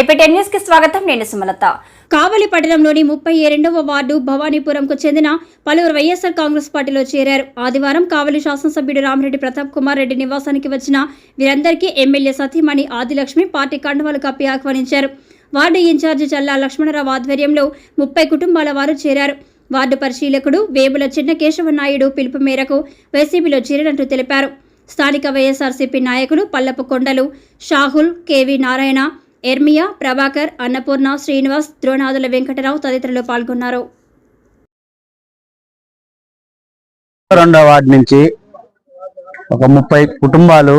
AP ten న్యూస్కి స్వాగతం. నేను సుమలత. కావలి పట్టణంలోని ముప్పై రెండవ వార్డు భవానీపురంకు చెందిన పలువురు వైఎస్ఆర్ కాంగ్రెస్ పార్టీలో చేరారు. ఆదివారం కావలి శాసనసభ్యుడు రామిరెడ్డి ప్రతాప్ కుమార్ రెడ్డి నివాసానికి వచ్చిన వీరందరికీ ఎమ్మెల్యే సతీమణి ఆదిలక్ష్మి పార్టీ కండువాలు కప్పి ఆహ్వానించారు. వార్డు ఇన్ఛార్జి చల్లా లక్ష్మణరావు ఆధ్వర్యంలో ముప్పై కుటుంబాల వారు చేరారు. వార్డు పరిశీలకుడు వేముల చిన్న కేశవనాయుడు పిలుపు మేరకు వైసీపీలో చేరినట్టు తెలిపారు. స్థానిక వైఎస్ఆర్సీపీ నాయకులు పల్లపు కొండలు షాహుల్ కేవీ నారాయణ ఎర్మియా ప్రభాకర్ అన్నపూర్ణ శ్రీనివాస్ ద్రోణాదుల వెంకటరావు తదితరులు పాల్గొన్నారు. రెండో వార్డు నుంచి ఒక ముప్పై కుటుంబాలు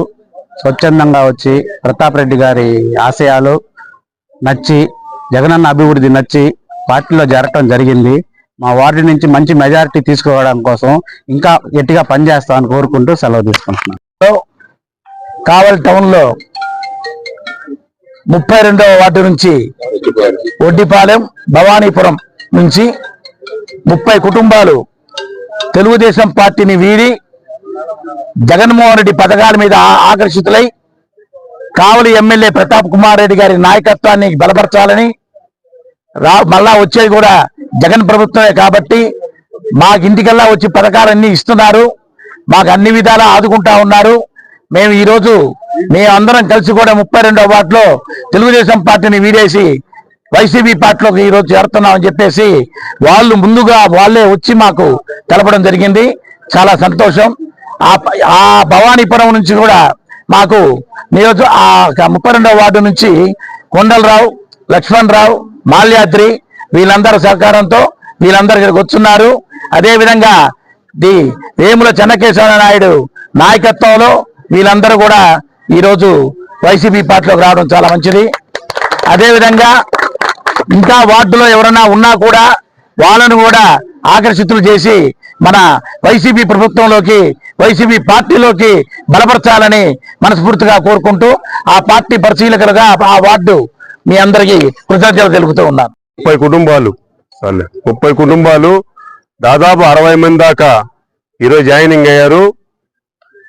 స్వచ్ఛందంగా వచ్చి ప్రతాప్ రెడ్డి గారి ఆశయాలు నచ్చి జగనన్న అభివృద్ధి నచ్చి పార్టీలో చేరటం జరిగింది. మా వార్డు నుంచి మంచి మెజారిటీ తీసుకోవడం కోసం ఇంకా గట్టిగా పనిచేస్తామని కోరుకుంటూ సెలవు తీసుకుంటున్నాను. కావల్ టౌన్లో ముప్పై రెండవ వార్డు నుంచి ఒడ్డిపాలెం భవానీపురం నుంచి ముప్పై కుటుంబాలు తెలుగుదేశం పార్టీని వీడి జగన్మోహన్ రెడ్డి పథకాల మీద ఆకర్షితులై కావలి ఎమ్మెల్యే ప్రతాప్ కుమార్ రెడ్డి గారి నాయకత్వాన్ని బలపరచాలని రా మళ్ళా వచ్చేది కూడా జగన్ ప్రభుత్వమే కాబట్టి మాకింటికల్లా వచ్చి పథకాలన్నీ ఇస్తున్నారు. మాకు అన్ని విధాలా ఆదుకుంటా ఉన్నారు. మేము ఈరోజు మేమందరం అందరం కలిసి కూడా ముప్పై రెండో వార్డులో తెలుగుదేశం పార్టీని వీడేసి వైసీపీ పార్టీలోకి ఈరోజు చేరుతున్నామని చెప్పేసి వాళ్ళు ముందుగా వాళ్ళే వచ్చి మాకు తెలపడం జరిగింది. చాలా సంతోషం. ఆ ఆ భవానీపురం నుంచి కూడా మాకు నియోజ ఆ ముప్పై రెండవ వార్డు నుంచి కొండలరావు లక్ష్మణ్ రావు మాల్యాద్రి వీళ్ళందరి సహకారంతో వీళ్ళందరూ ఇక్కడికి వచ్చున్నారు అదేవిధంగా ది వేముల చెన్నకేశ్వర నాయుడు నాయకత్వంలో వీళ్ళందరూ కూడా ఈరోజు వైసీపీ పార్టీలోకి రావడం చాలా మంచిది. అదేవిధంగా ఇంకా వార్డులో ఎవరైనా ఉన్నా కూడా వాళ్ళను కూడా ఆకర్షితులు చేసి మన వైసీపీ ప్రభుత్వంలోకి వైసీపీ పార్టీలోకి బలపరచాలని మనస్ఫూర్తిగా కోరుకుంటూ ఆ పార్టీ పరిశీలకులుగా ఆ వార్డు మీ అందరికీ కృతజ్ఞతలు తెలుపుతూ ఉన్నాను. ముప్పై కుటుంబాలు ముప్పై కుటుంబాలు దాదాపు అరవై మంది దాకా ఈరోజు జాయినింగ్ అయ్యారు.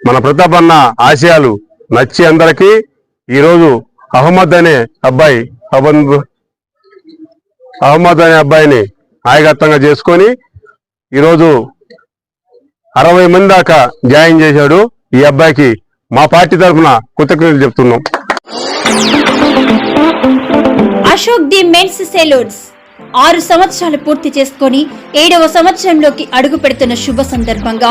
మన ప్రతాప్ అన్న ఆశయాలు నచ్చి అందరికి ఈరోజు అహ్మద్ అనే అబ్బాయి అహ్మద్ అనే అబ్బాయిని నాయకత్వంగా చేసుకొని ఈరోజు అరవై మంది దాకా జాయిన్ చేశాడు ఈ అబ్బాయికి మా పార్టీ తరఫున కృతజ్ఞతలు చెప్తున్నాం. అశోక్ ది మెన్స్ సెలూన్స్ ఆరు సంవత్సరాలు పూర్తి చేసుకొని ఏడవ సంవత్సరంలోకి అడుగు పెడుతున్న శుభ సందర్భంగా